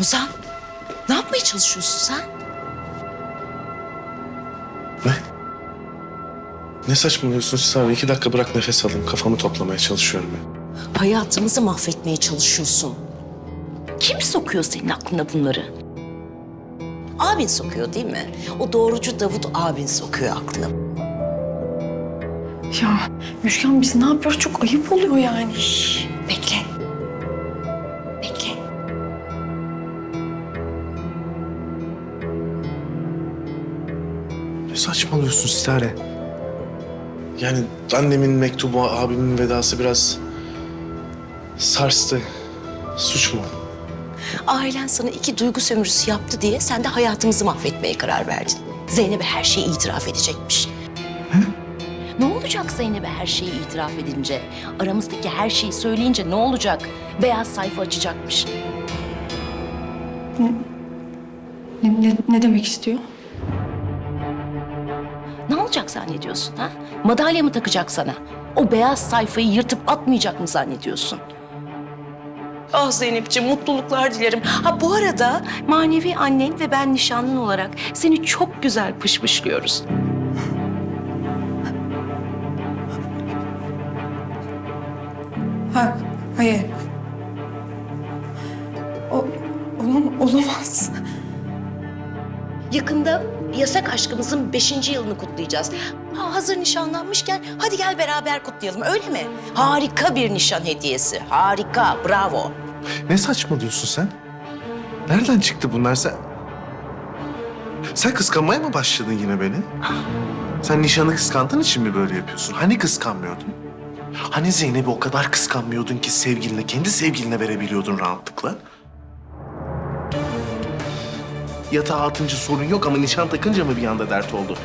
Ozan, ne yapmaya çalışıyorsun sen? Ne? Ne saçmalıyorsun Star? İki dakika bırak nefes alayım. Kafamı toplamaya çalışıyorum ben. Hayatımızı mahvetmeye çalışıyorsun. Kim sokuyor senin aklına bunları? Abin sokuyor değil mi? O doğrucu Davut abin sokuyor aklına. Ya Müşken biz ne yapıyoruz? Çok ayıp oluyor yani. Bekle. Ne saçmalıyorsun Stare? Yani annemin mektubu, abimin vedası biraz sarstı. Suç mu? Ailen sana iki duygu sömürüsü yaptı diye sen de hayatımızı mahvetmeye karar verdin. Zeynep'e her şeyi itiraf edecekmiş. Ne olacak Zeynep'e her şeyi itiraf edince? Aramızdaki her şeyi söyleyince ne olacak? Beyaz sayfa açacakmış. Ne, ne, ne demek istiyor? Olacak zannediyorsun ha? Madalya mı takacak sana? O beyaz sayfayı yırtıp atmayacak mı zannediyorsun? Ah Zeynepciğim mutluluklar dilerim. Ha bu arada manevi annen ve ben nişanlın olarak seni çok güzel pışpışlıyoruz. Ha, hayır. O, olam, olamaz. Yakında yasak aşkımızın beşinci yılını kutlayacağız. Ha, hazır nişanlanmışken hadi gel beraber kutlayalım öyle mi? Harika bir nişan hediyesi. Harika, bravo. Ne saçmalıyorsun sen? Nereden çıktı bunlar sen? Sen kıskanmaya mı başladın yine beni? Sen nişanı kıskandığın için mi böyle yapıyorsun? Hani kıskanmıyordun? Hani Zeynep'i o kadar kıskanmıyordun ki sevgiline, kendi sevgiline verebiliyordun rahatlıkla? Yatağa atınca sorun yok ama nişan takınca mı bir anda dert oldu?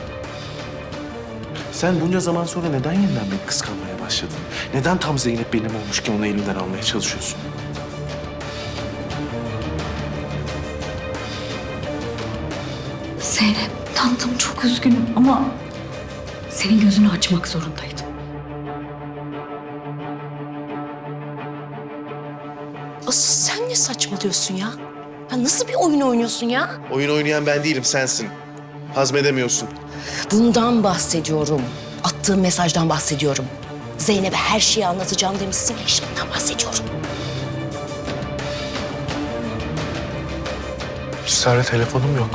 Sen bunca zaman sonra neden yeniden beni kıskanmaya başladın? Neden tam Zeynep benim olmuşken onu elimden almaya çalışıyorsun? Zeynep, tatlım çok üzgünüm ama senin gözünü açmak zorundaydım. Asıl sen ne saçmalıyorsun ya? Ya nasıl bir oyun oynuyorsun ya? Oyun oynayan ben değilim, sensin. Hazmedemiyorsun. Bundan bahsediyorum. Attığım mesajdan bahsediyorum. Zeynep'e her şeyi anlatacağım demişsin ya işte bundan bahsediyorum. Sare telefonum yok.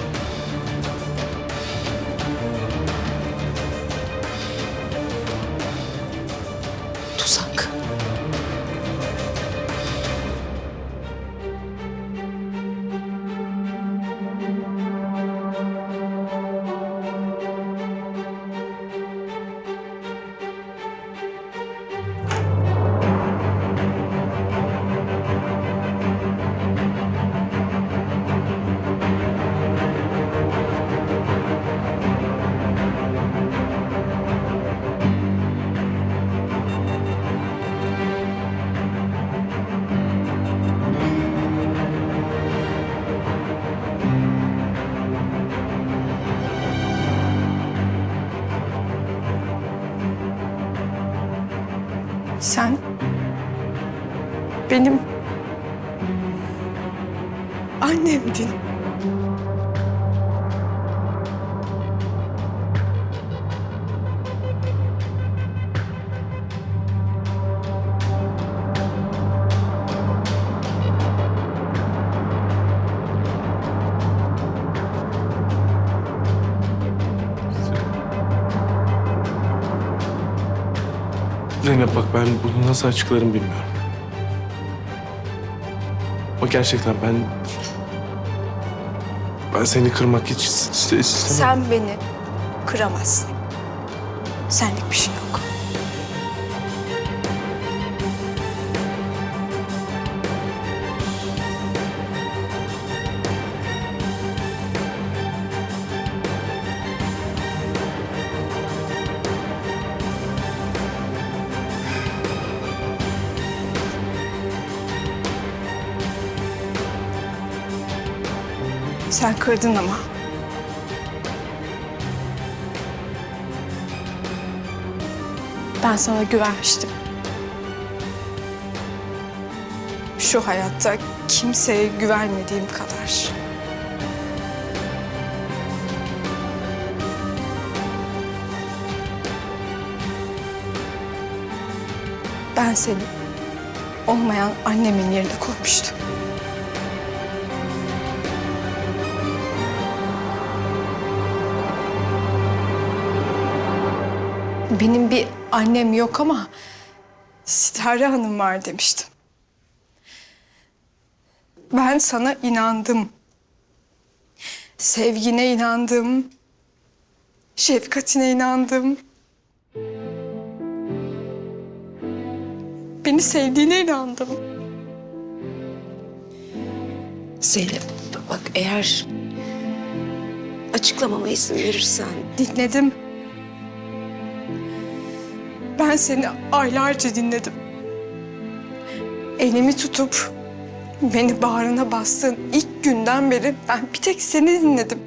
Benim annemdin. Zeynep bak ben bunu nasıl açıklarım bilmiyorum. Gerçekten ben... Ben seni kırmak hiç iste- istemem. Sen beni kıramazsın. Senlik bir şey yok. Sen kırdın ama. Ben sana güvenmiştim. Şu hayatta kimseye güvenmediğim kadar. Ben seni olmayan annemin yerine koymuştum. Benim bir annem yok ama Sitare Hanım var demiştim. Ben sana inandım. Sevgine inandım. Şefkatine inandım. Beni sevdiğine inandım. Zeynep bak eğer açıklamama izin verirsen Dinledim. Ben seni aylarca dinledim. Elimi tutup beni bağrına bastığın ilk günden beri ben bir tek seni dinledim.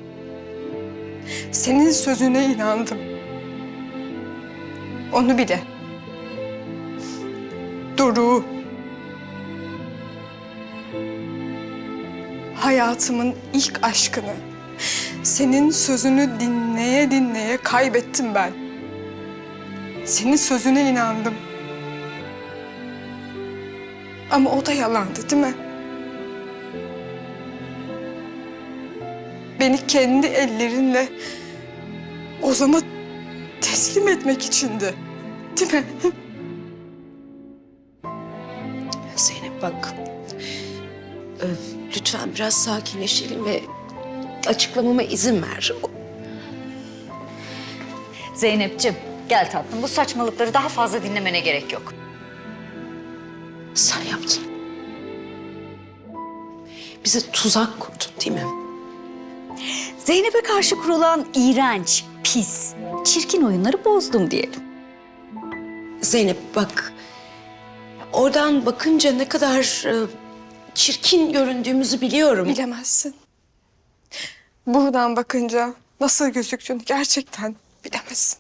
Senin sözüne inandım. Onu bile. Doruk'u. Hayatımın ilk aşkını. Senin sözünü dinleye dinleye kaybettim ben. Senin sözüne inandım. Ama o da yalandı değil mi? Beni kendi ellerinle Ozan'a teslim etmek içindi. Değil mi? Zeynep bak e, lütfen biraz sakinleşelim ve açıklamama izin ver. Zeynep'ciğim gel tatlım bu saçmalıkları daha fazla dinlemene gerek yok. Sen yaptın. Bize tuzak kurdun değil mi? Zeynep'e karşı kurulan iğrenç, pis, çirkin oyunları bozdum diyelim. Zeynep bak oradan bakınca ne kadar e, çirkin göründüğümüzü biliyorum. Bilemezsin. Buradan bakınca nasıl gözüktüğünü gerçekten bilemezsin.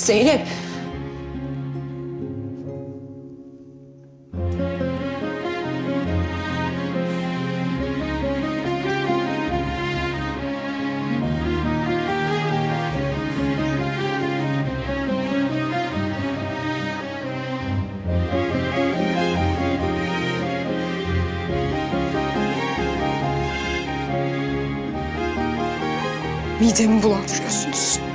Zeynep. Midemi bulandırıyorsunuz.